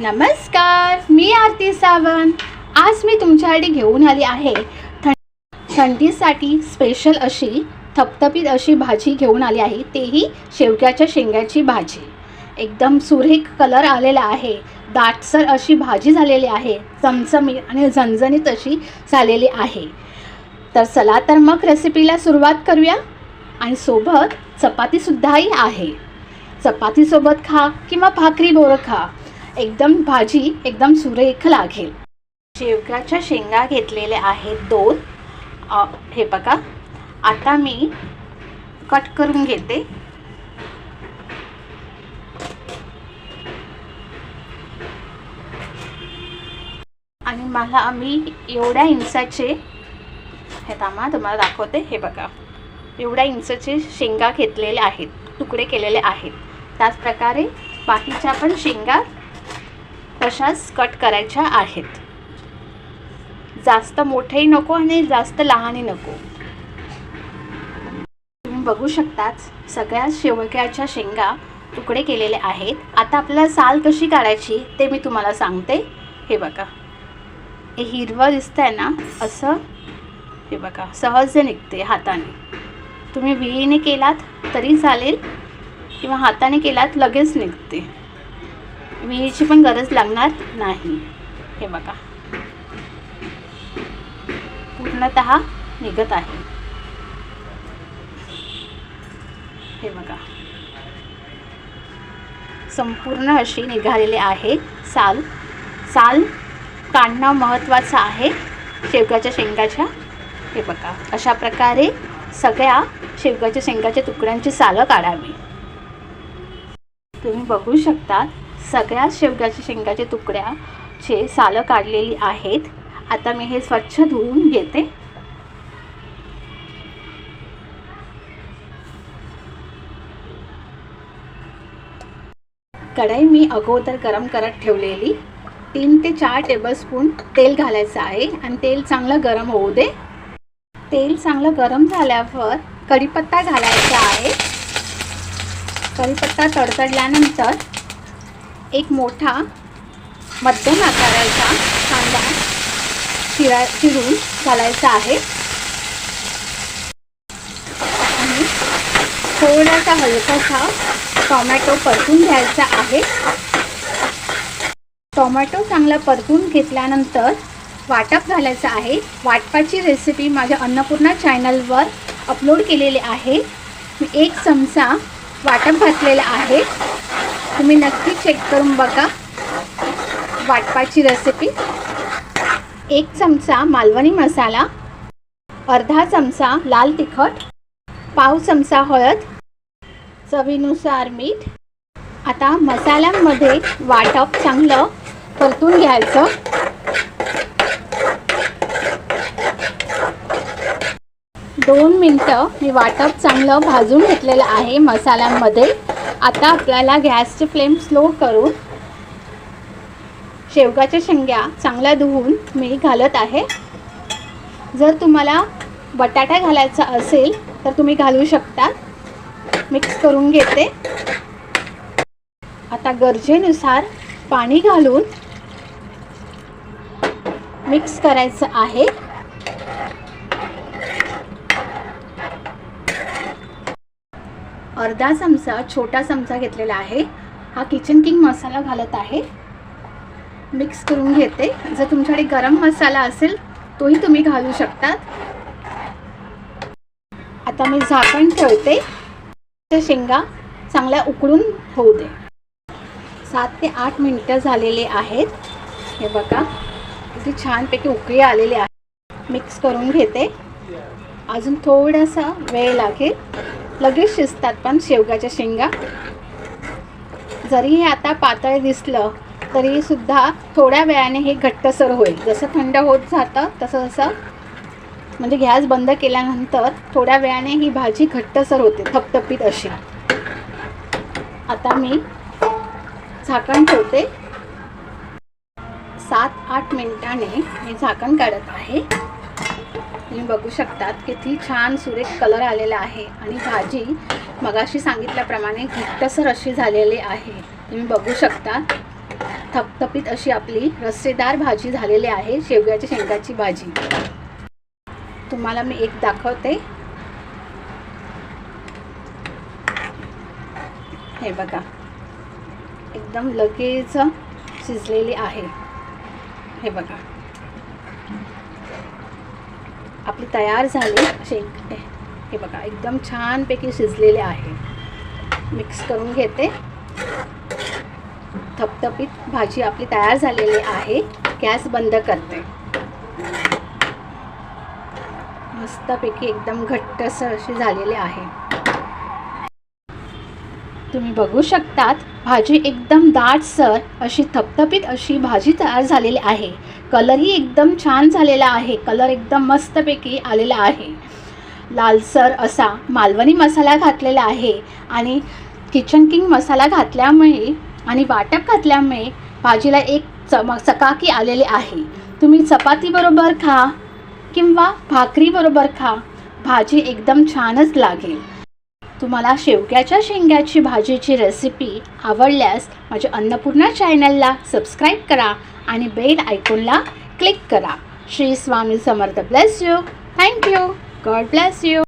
नमस्कार मी आरती सावंत. आज मी तुमच्यासाठी घेऊन आली आहे थं थंडीसाठी स्पेशल अशी थपथपीत अशी भाजी घेऊन आली आहे. तेही शेवग्याच्या शेंगाची भाजी. एकदम सुरेख कलर आलेला आहे. दाटसर अशी भाजी झालेली आहे. चमचमीत आणि झणझणीत अशी झालेली आहे. तर चला तर मग रेसिपीला सुरुवात करूया. आणि सोबत चपातीसुद्धाही आहे. चपातीसोबत खा किंवा भाकरी बोरं खा. एकदम भाजी एकदम सुरेख लागेल. शेवग्याच्या शेंगा घेतलेल्या आहेत दोन. हे बघा. आता मी कट करून घेते. आणि मला मी एवढ्या इंचाचे हे थांबा तुम्हाला दाखवते. हे बघा. एवढ्या इंचाचे शेंगा घेतलेले आहेत तुकडे केलेले आहेत. त्याचप्रकारे बाकीच्या पण शेंगा तशाच कट करायच्या आहेत. जास्त मोठेही नको आणि जास्त लहानही नको. तुम्ही बघू शकताच सगळ्या शेवग्याच्या शेंगा तुकडे केलेले आहेत. आता आपल्याला साल कशी काढायची ते मी तुम्हाला सांगते. हे बघा. हे हिरवं दिसतंय ना असं. हे बघा सहज निघते हाताने. तुम्ही विळीने केलात तरी चालेल किंवा हाताने केलात लगेच निघते. विळीची पण गरज लागणार नाही. हे बघा. पूर्णत निघत आहे. हे बघा. संपूर्ण अशी निघालेली आहे. साल. साल काढणं महत्त्वाचं आहे. शेवगाच्या शेंगाच्या. हे बघा. अशा प्रकारे सगळ्या शेवगाच्या शेंगाच्या तुकड्यांची सालं काढावी. तुम्ही बघू शकता सगळ्या शेवग्याच्या शेंगाच्या तुकड्याचे सालं काढलेली आहेत. आता मी हे स्वच्छ धुवून घेते. कढई मी अगोदर गरम करत ठेवलेली. तीन ते चार टेबलस्पून तेल घालायचं आहे आणि तेल चांगलं गरम होऊ दे. तेल चांगलं गरम झाल्यावर कढीपत्ता घालायचा आहे. कढीपत्ता तडतडल्यानंतर एक मोठा मध्यम आकाराचा कांदा चिरा चिरून घालायचा आहे. आणि थोडासा हलकासा टोमॅटो परतून घ्यायचा आहे. टोमॅटो चांगला परतून घेतल्यानंतर वाटप घालायचं आहे. वाटपाची रेसिपी माझ्या अन्नपूर्णा चॅनलवर अपलोड केलेली आहे. मी एक चमचा वाटप घातलेला आहे. तुम्ही नक्की चेक करून बघा. वाटपाची रेसिपी एक चमचा मालवणी मसाला अर्धा चमचा लाल तिखट पाव चमचा हळद चवीनुसार मीठ. आता मसाल्यांमध्ये वाटप चांगलं परतून घ्यायचं. दोन मिनटं मी वाटप चांगलं भाजून घेतलेलं आहे मसाल्यांमध्ये. आता आपल्याला गॅसची फ्लेम स्लो करून शेवगाच्या शेंग्या चांगल्या धुवून मी घालत आहे. जर तुम्हाला बटाटा घालायचा असेल तर तुम्ही घालू शकता. मिक्स करून घेते. आता गरजेनुसार पाणी घालून मिक्स करायचं आहे. अर्धा चमचा छोटा चमचा घेतलेला आहे. हा किचन किंग मसाला घालत आहे. मिक्स करून घेते. जर तुमच्याकडे गरम मसाला असेल तोही तुम्ही घालू शकतात. आता मी झाकण ठेवते. त्या शेंगा चांगल्या उकळून होऊ दे. सात ते आठ मिनटं झालेले आहेत. हे बघा किती छानपैकी उकळी आलेली आहे. मिक्स करून घेते. अजून थोडासा वेळ लागेल. लगेच शिजतात पण शेवगाच्या शेंगा. जरी हे आता पातळ दिसलं तरी सुद्धा थोड्या वेळाने हे घट्टसर होईल. जसं थंड होत जातं तसं जसं म्हणजे गॅस बंद केल्यानंतर थोड्या वेळाने ही भाजी घट्टसर होते थपथपीत अशी. आता मी झाकण ठेवते. सात आठ मिनिटाने मी झाकण काढत आहे. तुम्ही बघू शकतात किती छान सुरेख कलर आलेला आहे. आणि भाजी मगाशी सांगितल्याप्रमाणे घट्टसर अशी झालेली आहे. तुम्ही बघू शकता. थपथपीत अशी आपली रस्सेदार भाजी झालेली आहे शेवग्याच्या शेंगाची भाजी. तुम्हाला मी एक दाखवते. हे बघा. एकदम लगेच शिजलेली आहे. हे बघा. आपली तयार झाली असे हे बघा एकदम छानपैकी शिजलेले आहे. मिक्स करून घेते. थपथपीत भाजी आपली तयार झालेली आहे. गॅस बंद करते. मस्तपैकी एकदम घट्टसर अशी झालेली आहे. तुम्ही बघू शकतात भाजी एकदम दाटसर अशी थपथपीत अशी भाजी तयार झालेली आहे. कलरही एकदम छान झालेला आहे. कलर एकदम मस्तपैकी आलेला आहे. लालसर असा मालवणी मसाला घातलेला आहे आणि किचन किंग मसाला घातल्यामुळे आणि वाटप घातल्यामुळे भाजीला एक चम चकाकी आलेली आहे. तुम्ही चपातीबरोबर खा किंवा भाकरीबरोबर खा. भाजी एकदम छानच लागेल. तुम्हाला शेवग्याच्या शेंग्याची भाजीची रेसिपी आवडल्यास माझ्या अन्नपूर्णा चॅनलला सबस्क्राईब करा आणि बेल आयकॉनला क्लिक करा. Shri Swami Samarth bless you thank you God bless you